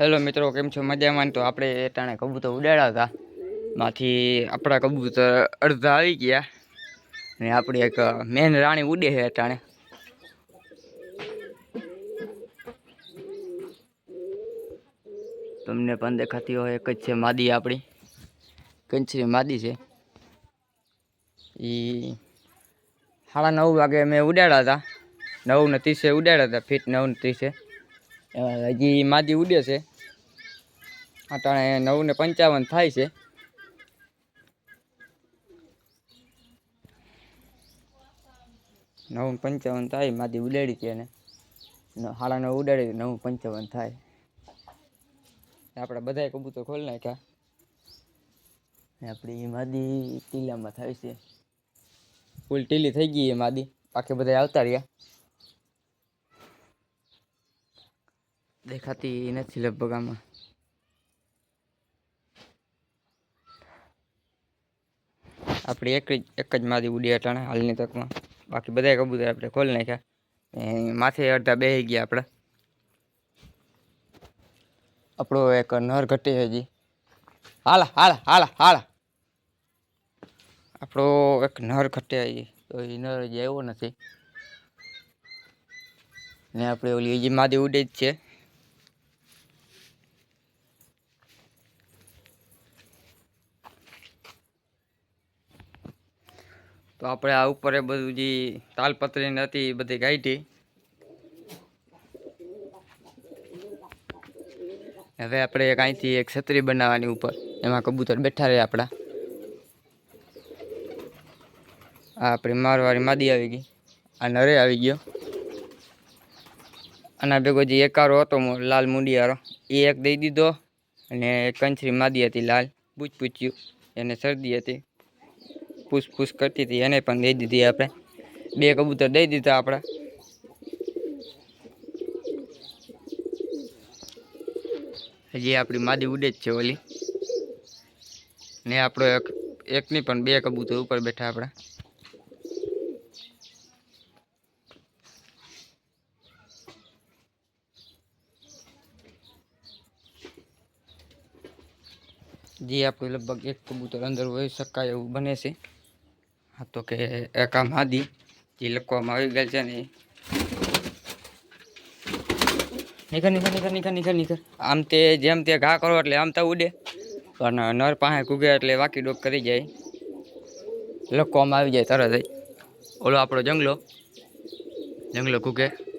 Hello મિત્રો, કેમ છો? મજામાં તો આપણે ટાણે કબૂતર ઉડાડ્યા હતા. માંથી આપણા કબૂતર અડધા આવી ગયા. અને આપણી એક મેન રાણી ઉડે છે અટાણે તમને પણ દેખાતી હોય એક જ છે માદી આપણી. કંચરી માદી છે. એ સાડા નવ વાગે મેં ઉડાડ્યા હતા. નવ ને ત્રીસે ઉડાડ્યા હતા. ફીટ નવ ને ત્રીસે. એમાં હજી માદી ઉડે છે. અટાણે નવ ને પંચાવન થાય છે. નવ પંચાવન થાય, માદી ઉડાડી હતી એને. હાડા નવ ઉડાડી, નવ પંચાવન થાય. આપણે બધાય કબૂતર ખોલી નાખ્યા. આપણી માદી ટીલામાં થાય છે. ફૂલ ટીલી થઈ ગઈ એ માદી. બાકી બધા આવતા રહ્યા. દેખાતી નથી લગભગ આમાં. આપણી એક જ એક જ માદી ઉડી અટાણે હાલની તકમાં. બાકી બધા કબૂતર આપણે ખોલી નાખ્યા. માથે અડધા બેસી ગયા આપણે. આપણો એક નર ઘટી હજી. હાલ હાલ હાલ હાલ. આપણો એક નર ઘટે હજી. તો એ નર હજી આવ્યો નથી. ને આપણે ઓલી હજી માદી ઉડે જ છે. તો આપણે આ ઉપર એ બધું જે તાલપત્રીને હતી એ બધી ગાઈટી હવે આપણે એક અહીંથી એક છત્રી બનાવવાની ઉપર. એમાં કબૂતર બેઠા રહે આપણા. આ આપણી મારવાળી માદી આવી ગઈ. આ નરે આવી ગયો. આના ભેગો જે એકારો હતો લાલ મુંડિયારો, એ એક દઈ દીધો અને કંચરી માદી હતી લાલ. પૂછ પૂછ્યું. એને શરદી હતી. પૂછ પૂછ કરતી હતી. એને પણ દઈ દીધી આપણે. બે કબૂતર દઈ દીધા આપણે. હજી આપણી માદી ઉડે જ છે ઓલી. ને આપણો એક, એકની પણ બે કબૂતર ઉપર બેઠા આપણે. જે, આપણે લગભગ એક કબૂતર અંદર હોઈ શકાય એવું બને છે. હા તો કે એકા માદી જે લખવામાં આવી ગયેલ છે ને. નીકળ નીકળ નીકળ નીકળ નીકળ નીકળ. આમ તે જેમ તે ઘા કરો એટલે આમ તો ઉડે. પણ નર પાસે કૂગે એટલે વાકી ડોક કરી જાય. લખવામાં આવી જાય તરત જ. ઓલો આપણો જંગલો. જંગલો કૂગે